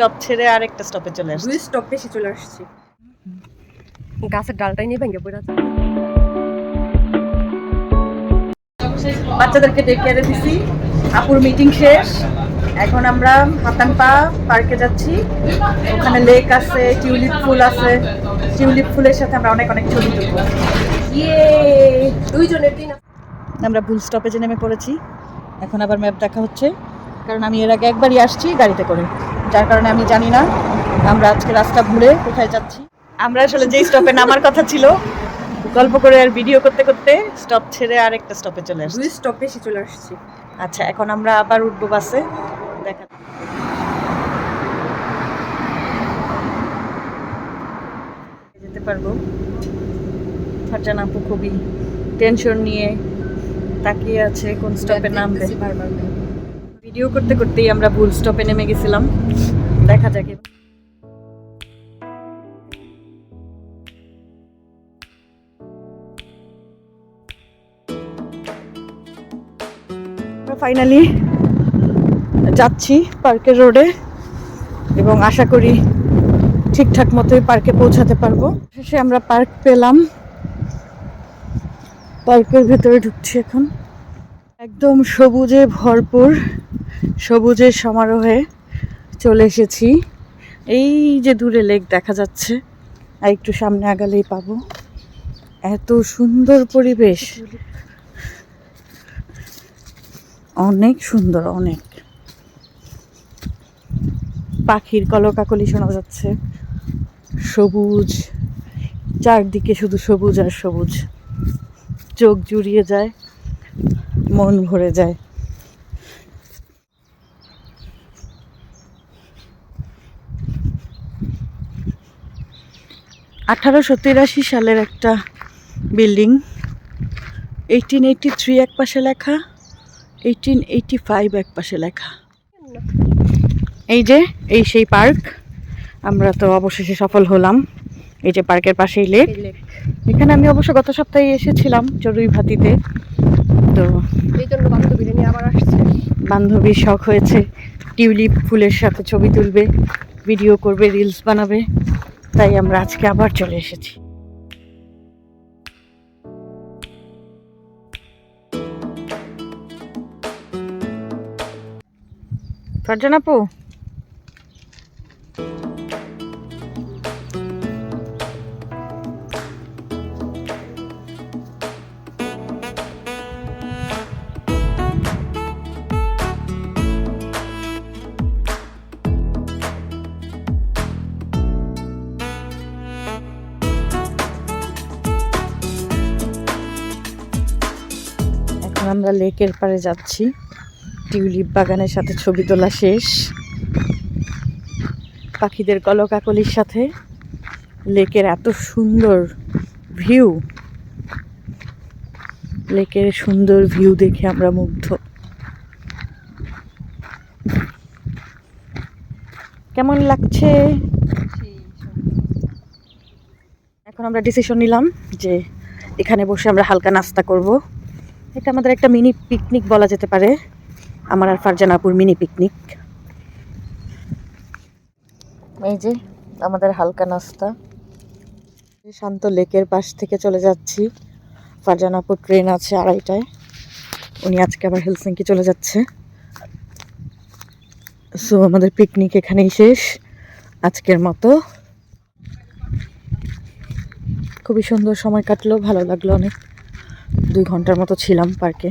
Stop ছেড়ে আরেকটা স্টপে চলে আসছি। দুই স্টপ বেশি চলে আসছি। গাছের ডালটাই নিয়ে ভেঙে পড়ে আছে। বাচ্চাদেরকে ডেকে এনে দিছি। আপুর মিটিং শেষ। এখন আমরা হাতান পা পার্কে যাচ্ছি। ওখানে লেক আছে টিউলিপ ফুল আছে। টিউলিপ ফুলের সাথে আমরা অনেক অনেক ছবি তুলবো। ইয়ে দুইজনের দিন আমরা ভুল স্টপেজে নেমে পড়েছি। এখন আবার ম্যাপ দেখা হচ্ছে। কারণ আমি এর আগে একবারই আসছি গাড়িতে করে। যার কারণে আমি জানি না। আমরা আজকে রাস্তা ঘুরে কোথায় যাচ্ছি। আমরা আসলে যেই স্টপে নামার কথা ছিল গল্প করে আর ভিডিও করতে করতে স্টপ ছেড়ে আরেকটা স্টপে চলে আসছি। দুই স্টপ বেশি চলে আসছি। আচ্ছা এখন আমরা আবার উঠবো বাসে। দেখা যেতে পারব। ফারজান আপু খুবই টেনশন নিয়ে তাকিয়ে আছে কোন স্টপে নামবে। ভিডিও করতে করতেই আমরা ভুল স্টপে নেমে গেছিলাম। দেখা যাক ফাইনালি যাচ্ছি পার্কের রোডে এবং আশা করি ঠিকঠাক মতোই পার্কে পৌঁছাতে পারব। শেষে আমরা পার্ক পেলাম। পার্কের ভেতরে ঢুকছি এখন। একদম সবুজে ভরপুর সবুজের সমারোহে চলে এসেছি। এই যে দূরে লেক দেখা যাচ্ছে, আর একটু সামনে আগালেই পাবো। এত সুন্দর পরিবেশ। অনেক সুন্দর, অনেক। পাখির কলকাকলি শোনা যাচ্ছে। সবুজ, চারদিকে শুধু সবুজ আর সবুজ। চোখ জুড়িয়ে যায়। মন ভরে যায়। আঠারোশো তিরাশি সালের একটা বিল্ডিং এইটিন এইটি থ্রি এক পাশে লেখা এইটিন এইটি ফাইভ এক পাশে লেখা। এই যে এই সেই পার্ক আমরা তো অবশেষে সফল হলাম। এই যে পার্কের পাশেই লেক। এখানে আমি অবশ্য গত সপ্তাহে এসেছিলাম চড়ুই ভাতিতে তো এই জন্য বান্ধবীরা নিয়ে আবার আসছে। বান্ধবীর শখ হয়েছে টিউলিপ ফুলের সাথে ছবি তুলবে ভিডিও করবে রিলস বানাবে। তাই আমরা আজকে আবার চলে এসেছি। ফারজান আপু? আমরা লেকের পাড়ে যাচ্ছি। টিউলিপ বাগানের সাথে ছবি তোলা শেষ। পাখিদের কলকাকলির সাথে লেকের এত সুন্দর ভিউ। লেকের সুন্দর ভিউ দেখে আমরা মুগ্ধ। কেমন লাগছে? এখন আমরা ডিসিশন নিলাম যে এখানে বসে আমরা হালকা নাস্তা করব। এটা আমাদের একটা মিনি পিকনিক বলা যেতে পারে। আমার আর ফারজানাপুর মিনি পিকনিক এই যে আমাদের হালকা নাস্তা। শান্ত লেকের পাশ থেকে চলে যাচ্ছি। ফারজানাপুর ট্রেন আছে আড়াইটায়। উনি আজকে আবার হেলসিঙ্কি চলে যাচ্ছে। সো আমাদের পিকনিক এখানেই শেষ। আজকের মতো। খুবই সুন্দর সময় কাটলো ভালো লাগল অনেক। দুই ঘণ্টার মতো ছিলাম পার্কে